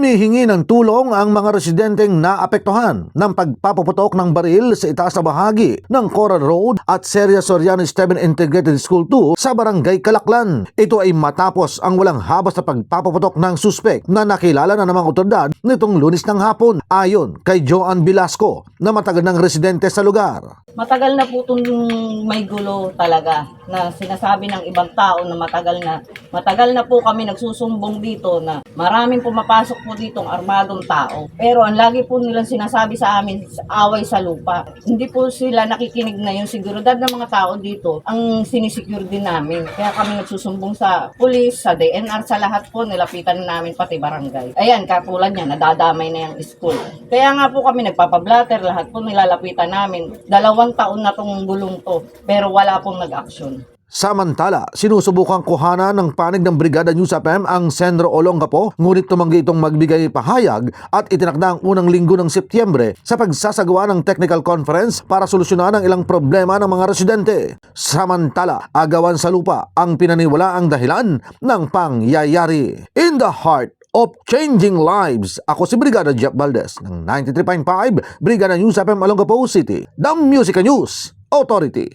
Humihingi ng tulong ang mga residenteng naapektuhan ng pagpapaputok ng baril sa itaas na bahagi ng Coral Road at Seria Soriano Esteban Integrated School 2 sa Barangay Kalaklan. Ito ay matapos ang walang habas na pagpapaputok ng suspek na nakilala na ng mga otoridad nitong lunis ng hapon ayon kay Joan Velasco na matagal ng residente sa lugar. Matagal na po itong may gulo talaga na sinasabi ng ibang tao na matagal na. Matagal na po kami nagsusumbong dito na maraming pumapasok po ditong armadong tao. Pero ang lagi po nilang sinasabi sa amin, away sa lupa. Hindi po sila nakikinig na yung seguridad ng mga tao dito ang sinisecure din namin. Kaya kami nagsusumbong sa pulis, sa DNR, sa lahat po, nilapitan namin pati barangay. Ayan, katulad niya, nadadamay na yung school. Kaya nga po kami nagpapablatter, lahat po nilalapitan namin. Dalawang taon na tong gulong to, pero wala pong nag-action. Samantala, sinusubukang kuhana ng panig ng Brigada News FM ang Sendro Olongapo, ngunit tumanggi itong magbigay pahayag at itinakda ang unang linggo ng Setyembre sa pagsasagawa ng technical conference para solusyonan ang ilang problema ng mga residente. Samantala, agawan sa lupa ang pinaniwala ang dahilan ng pangyayari. In the heart of changing lives. Ako si Brigada Jeff Valdez ng 93.5 Brigada News FM Olongapo City, The Music News Authority.